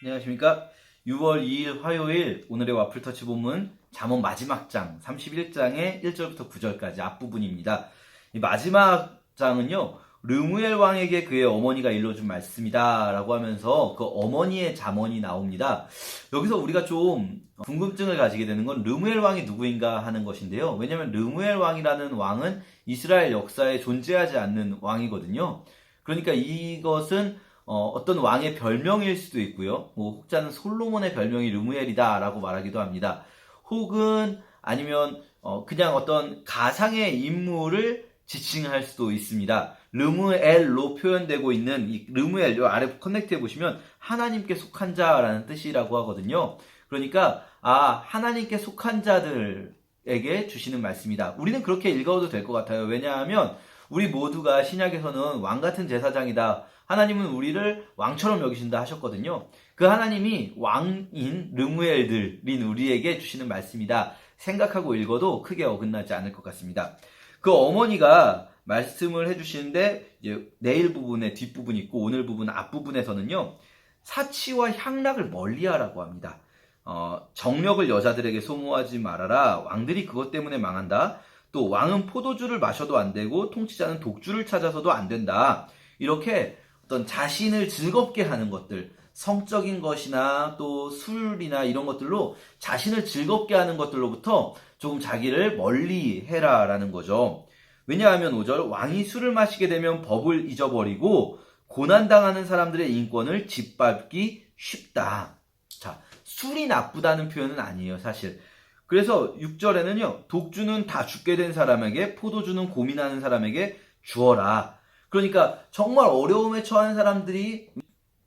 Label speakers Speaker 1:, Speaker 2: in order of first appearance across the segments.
Speaker 1: 안녕하십니까. 6월 2일 화요일 오늘의 와플터치 본문 잠언 마지막 장 31장의 1절부터 9절까지 앞부분입니다. 이 마지막 장은요. 르무엘 왕에게 그의 어머니가 일러준 말씀이다 라고 하면서 그 어머니의 잠언이 나옵니다. 여기서 우리가 좀 궁금증을 가지게 되는 건 르무엘 왕이 누구인가 하는 것인데요. 왜냐하면 르무엘 왕이라는 왕은 이스라엘 역사에 존재하지 않는 왕이거든요. 그러니까 이것은 어, 떤 왕의 별명일 수도 있고요. 뭐 혹자는 솔로몬의 별명이 르무엘이다라고 말하기도 합니다. 혹은 아니면 어, 그냥 어떤 가상의 인물을 지칭할 수도 있습니다. 르무엘로 표현되고 있는 이 르무엘 요 아래 커넥트해 보시면 하나님께 속한 자라는 뜻이라고 하거든요. 그러니까 아 하나님께 속한 자들에게 주시는 말씀이다. 우리는 그렇게 읽어도 될 것 같아요. 왜냐하면 우리 모두가 신약에서는 왕 같은 제사장이다. 하나님은 우리를 왕처럼 여기신다 하셨거든요. 그 하나님이 왕인 르무엘들인 우리에게 주시는 말씀이다. 생각하고 읽어도 크게 어긋나지 않을 것 같습니다. 그 어머니가 말씀을 해주시는데 내일 부분에 뒷부분 있고 오늘 부분 앞부분에서는요 사치와 향락을 멀리하라고 합니다. 어, 정력을 여자들에게 소모하지 말아라. 왕들이 그것 때문에 망한다. 또 왕은 포도주를 마셔도 안 되고 통치자는 독주를 찾아서도 안 된다. 이렇게 어떤 자신을 즐겁게 하는 것들, 성적인 것이나 또 술이나 이런 것들로 자신을 즐겁게 하는 것들로부터 조금 자기를 멀리 해라라는 거죠. 왜냐하면 5절 왕이 술을 마시게 되면 법을 잊어버리고 고난당하는 사람들의 인권을 짓밟기 쉽다. 자, 술이 나쁘다는 표현은 아니에요, 사실. 그래서 6절에는요, 독주는 다 죽게 된 사람에게, 포도주는 고민하는 사람에게 주어라. 그러니까 정말 어려움에 처한 사람들이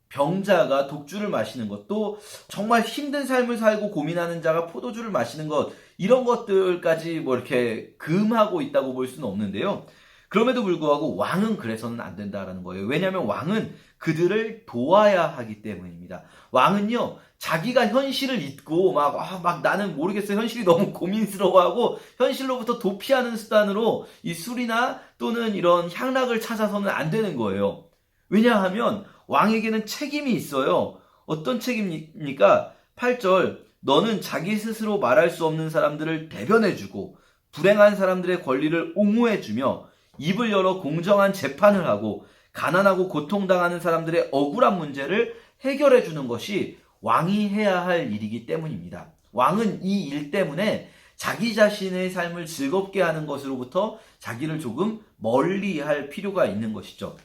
Speaker 1: 병자가 독주를 마시는 것, 또 정말 힘든 삶을 살고 고민하는 자가 포도주를 마시는 것, 이런 것들까지 뭐 이렇게 금하고 있다고 볼 수는 없는데요. 그럼에도 불구하고 왕은 그래서는 안 된다라는 거예요. 왜냐하면 왕은 그들을 도와야 하기 때문입니다. 왕은요, 자기가 현실을 잊고 막, 아, 막 나는 모르겠어. 현실이 너무 고민스러워하고 현실로부터 도피하는 수단으로 이 술이나 또는 이런 향락을 찾아서는 안 되는 거예요. 왜냐하면 왕에게는 책임이 있어요. 어떤 책임입니까? 8절, 너는 자기 스스로 말할 수 없는 사람들을 대변해주고 불행한 사람들의 권리를 옹호해주며 입을 열어 공정한 재판을 하고 가난하고 고통당하는 사람들의 억울한 문제를 해결해 주는 것이 왕이 해야 할 일이기 때문입니다. 왕은 이 일 때문에 자기 자신의 삶을 즐겁게 하는 것으로부터 자기를 조금 멀리 할 필요가 있는 것이죠.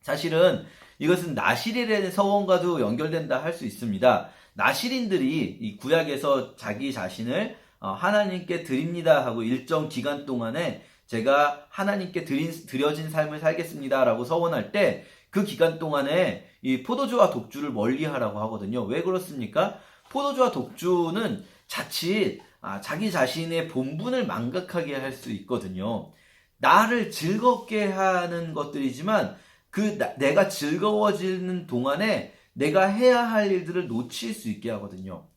Speaker 1: 사실은 이것은 나시릴의 서원과도 연결된다 할 수 있습니다. 나시린들이 이 구약에서 자기 자신을 어, 하나님께 드립니다 하고 일정 기간 동안에 제가 하나님께 드린, 드려진 삶을 살겠습니다라고 서원할 때 그 기간 동안에 이 포도주와 독주를 멀리 하라고 하거든요. 왜 그렇습니까? 포도주와 독주는 자칫 아, 자기 자신의 본분을 망각하게 할 수 있거든요. 나를 즐겁게 하는 것들이지만 그 나, 내가 즐거워지는 동안에 내가 해야 할 일들을 놓칠 수 있게 하거든요.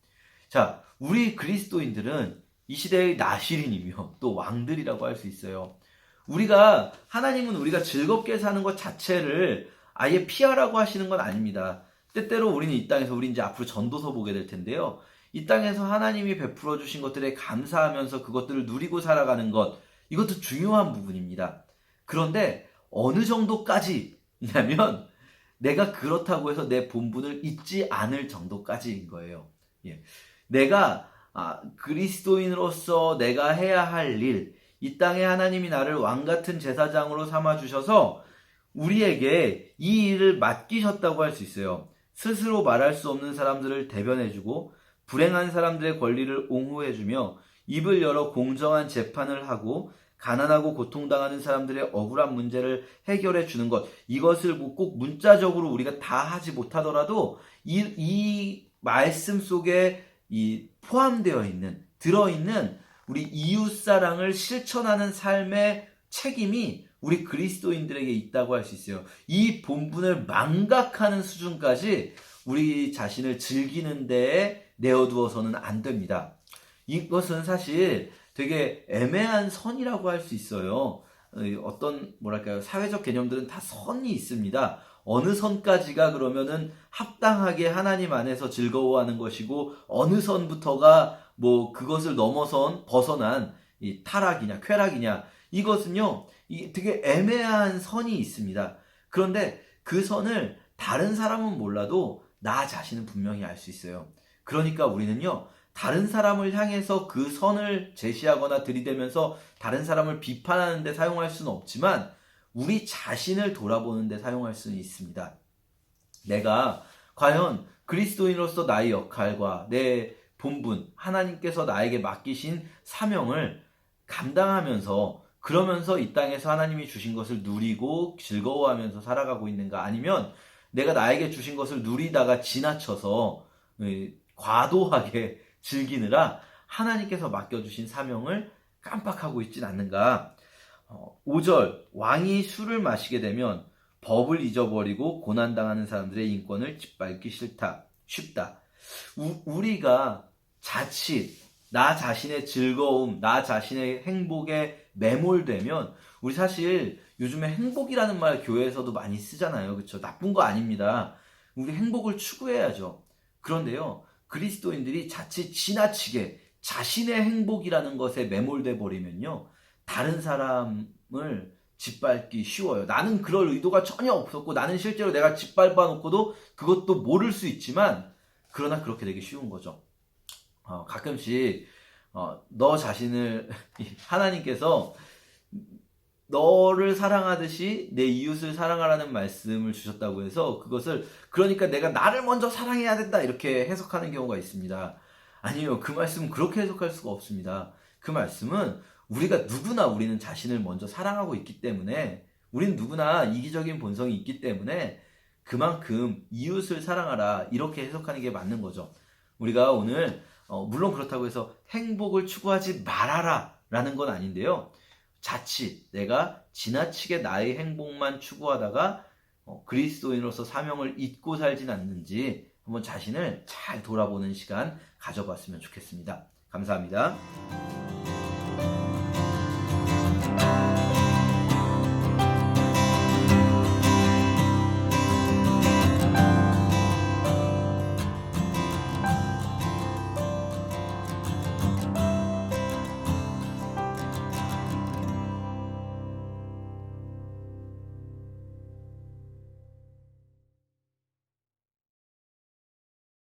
Speaker 1: 자, 우리 그리스도인들은 이 시대의 나시린이며 또 왕들이라고 할 수 있어요. 우리가 하나님은 우리가 즐겁게 사는 것 자체를 아예 피하라고 하시는 건 아닙니다. 때때로 우리는 이 땅에서 우리 이제 앞으로 전도서 보게 될 텐데요. 이 땅에서 하나님이 베풀어 주신 것들에 감사하면서 그것들을 누리고 살아가는 것 이것도 중요한 부분입니다. 그런데 어느 정도까지냐면 내가 그렇다고 해서 내 본분을 잊지 않을 정도까지인 거예요. 예. 내가 아, 그리스도인으로서 내가 해야 할 일, 이 땅에 하나님이 나를 왕 같은 제사장으로 삼아 주셔서 우리에게 이 일을 맡기셨다고 할 수 있어요. 스스로 말할 수 없는 사람들을 대변해주고 불행한 사람들의 권리를 옹호해주며 입을 열어 공정한 재판을 하고 가난하고 고통당하는 사람들의 억울한 문제를 해결해 주는 것 이것을 뭐꼭 문자적으로 우리가 다 하지 못하더라도 이, 이 말씀 속에 이 포함되어 있는 들어있는 우리 이웃 사랑을 실천하는 삶의 책임이 우리 그리스도인들에게 있다고 할 수 있어요. 이 본분을 망각하는 수준까지 우리 자신을 즐기는 데에 내어두어서는 안 됩니다. 이것은 사실 되게 애매한 선이라고 할 수 있어요. 어, 어떤 뭐랄까요 사회적 개념들은 다 선이 있습니다. 어느 선까지가 그러면은 합당하게 하나님 안에서 즐거워하는 것이고 어느 선부터가 뭐 그것을 넘어선 벗어난 이 타락이냐 쾌락이냐 이것은요 이 되게 애매한 선이 있습니다. 그런데 그 선을 다른 사람은 몰라도 나 자신은 분명히 알 수 있어요. 그러니까 우리는요 다른 사람을 향해서 그 선을 제시하거나 들이대면서 다른 사람을 비판하는데 사용할 수는 없지만 우리 자신을 돌아보는 데 사용할 수는 있습니다. 내가 과연 그리스도인으로서 나의 역할과 내 본분, 하나님께서 나에게 맡기신 사명을 감당하면서 그러면서 이 땅에서 하나님이 주신 것을 누리고 즐거워하면서 살아가고 있는가 아니면 내가 나에게 주신 것을 누리다가 지나쳐서 예, 과도하게 즐기느라 하나님께서 맡겨주신 사명을 깜빡하고 있진 않는가. 어, 5절, 왕이 술을 마시게 되면 법을 잊어버리고 고난당하는 사람들의 인권을 짓밟기 싫다, 쉽다. 우, 우리가 자칫 나 자신의 즐거움, 나 자신의 행복에 매몰되면 우리 사실 요즘에 행복이라는 말 교회에서도 많이 쓰잖아요. 그렇죠? 나쁜 거 아닙니다. 우리 행복을 추구해야죠. 그런데요. 그리스도인들이 자칫 지나치게 자신의 행복이라는 것에 매몰돼 버리면요. 다른 사람을 짓밟기 쉬워요. 나는 그럴 의도가 전혀 없었고 나는 실제로 내가 짓밟아 놓고도 그것도 모를 수 있지만 그러나 그렇게 되기 쉬운 거죠. 어, 가끔씩 어, 너 자신을 하나님께서 너를 사랑하듯이 내 이웃을 사랑하라는 말씀을 주셨다고 해서 그것을 그러니까 내가 나를 먼저 사랑해야 된다 이렇게 해석하는 경우가 있습니다. 아니요. 그 말씀은 그렇게 해석할 수가 없습니다. 그 말씀은 우리가 누구나 우리는 자신을 먼저 사랑하고 있기 때문에 우리는 누구나 이기적인 본성이 있기 때문에 그만큼 이웃을 사랑하라 이렇게 해석하는 게 맞는 거죠. 우리가 오늘 어, 물론 그렇다고 해서 행복을 추구하지 말아라 라는 건 아닌데요. 자칫 내가 지나치게 나의 행복만 추구하다가 어, 그리스도인으로서 사명을 잊고 살진 않는지 한번 자신을 잘 돌아보는 시간 가져봤으면 좋겠습니다. 감사합니다. thank you